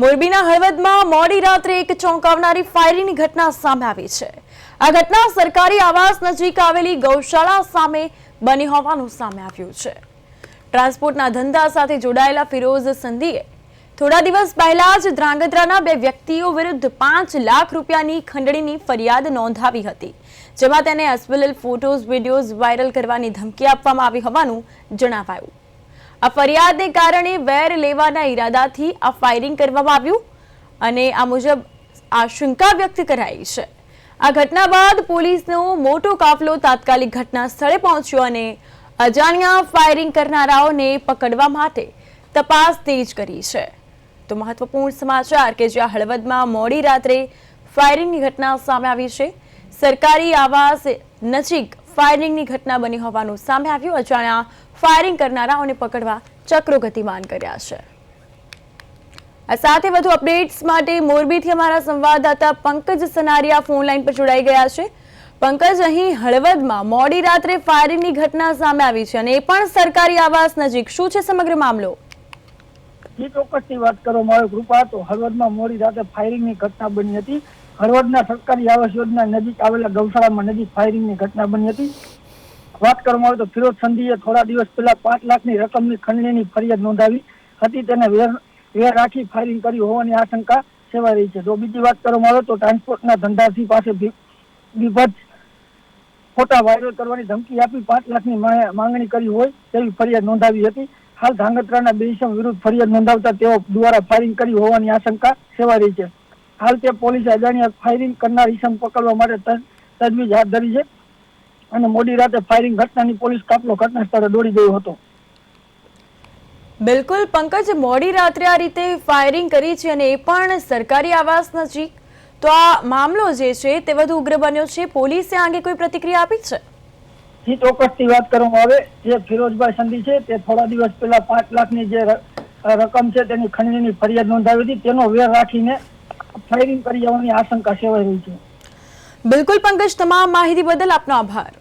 મોરબીના હળવદમાં મોડી રાત્રે એક ચોંકાવનારી ફાયરિંગની ઘટના સામે આવી છે. આ ઘટના સરકારી આવાસ નજીક આવેલી ગૌશાળા સામે બની હોવાનું સામે આવ્યું છે. ટ્રાન્સપોર્ટના ધંધા સાથે જોડાયેલા ફિરોઝ સંધીએ થોડા દિવસ પહેલા જ ધ્રાંગધ્રાના બે વ્યક્તિઓ વિરુદ્ધ પાંચ લાખ રૂપિયાની ખંડણીની ફરિયાદ નોંધાવી હતી, જેમાં તેને અશ્લીલ ફોટોઝ, વિડીયોઝ વાયરલ કરવાની ધમકી આપવામાં આવી હોવાનું જણાવાયું. આ ફરિયાદને કારણે વેર લેવાના ઈરાદાથી આ ફાયરિંગ કરવામાં આવ્યું અને આ મુજબ આશંકા વ્યક્ત કરાઈ છે. આ ઘટના બાદ પોલીસનો મોટો કાફલો તાત્કાલિક ઘટના સ્થળે પહોંચ્યો અને અજાણ્યા ફાયરિંગ કરનારાઓને પકડવા માટે તપાસ તેજ કરી છે. તો મહત્વપૂર્ણ સમાચાર કે જ્યાં હળવદમાં મોડી રાત્રે ફાયરિંગની ઘટના સામે આવી છે. સરકારી આવાસ નજીક ફાયરિંગની ઘટના બની હોવાનું સામે આવ્યું. અજાણ્યા ફાયરિંગ કરનારાઓને પકડવા ચક્રો ગતિમાન કર્યા છે. આ સાથે વધુ અપડેટ્સ માટે મોરબીથી અમારા સંવાદદાતા પંકજ સનારિયા ફોન લાઈન પર જોડાઈ ગયા છે. પંકજ, અહીં હળવદમાં મોડી રાત્રે ફાયરિંગની ઘટના સામે આવી છે અને એ પણ સરકારી આવાસ નજીક. શું છે સમગ્ર મામલો? જે ચોક્કસની વાત કરવામાં આવે. કૃપા, તો હળવદમાં મોડી રાતે ફાયરિંગની ઘટના બની હતી. હળવદના સરકારી આવાસ યોજના નજીક આવેલા ગૌશાળામાં નજીક ફાયરિંગની ઘટના બની હતી. વાત કરવામાં આવે તો ફિરોજ સંધીએ થોડા દિવસ પહેલા પાંચ લાખની રકમની ખંડણીની ફરિયાદ નોંધાવી હતી. તેને વેર રાખી ફાયરિંગ કર્યું હોવાની આશંકા સેવાઈ રહી છે. જો બીજી વાત કરવામાં આવે તો ટ્રાન્સપોર્ટના ધંધાથી પાસે બીભત્સ ફોટા વાયરલ કરવાની ધમકી આપી પાંચ લાખની માંગણી કરી હોય તેવી ફરિયાદ નોંધાવી હતી. હાલ ધાંગધ્રાના બેસમ વિરુદ્ધ ફરિયાદ નોંધાવતા તેઓ દ્વારા ફાયરિંગ કરી હોવાની આશંકા સેવાઈ રહી છે. હાલ તે પોલીસે અજાણ્યા ફાયરિંગ કરનાર ઇસમ પકડવા માટે તજવીજ હાથ ધરી છે. અને મોડી રાતે ફાયરિંગ ઘટનાની પોલીસ કાફલો ઘટના સ્થળે દોડી ગયો હતો. બિલકુલ પંકજ મોડી રાત્રે આ રીતે ફાયરિંગ કરી છે અને એ પણ સરકારી આવાસ નજીક. તો આ મામલો જે છે તે વધુ ઉગ્ર બન્યો છે? પોલીસે આ અંગે કોઈ પ્રતિક્રિયા આપી છે? જે ચોક્કસથી વાત કરવામાં આવે. જે ફિરોજભાઈ સંધી છે તે થોડા દિવસ પહેલા પાંચ લાખની જે રકમ છે તેની ખંડણીની ફરિયાદ નોંધાવી હતી. તેનો વેર રાખીને ફાયરિંગ કરી જવાની આશંકા સેવાઈ રહી છે. બિલકુલ પંકજ તમામ માહિતી બદલ આપનો આભાર.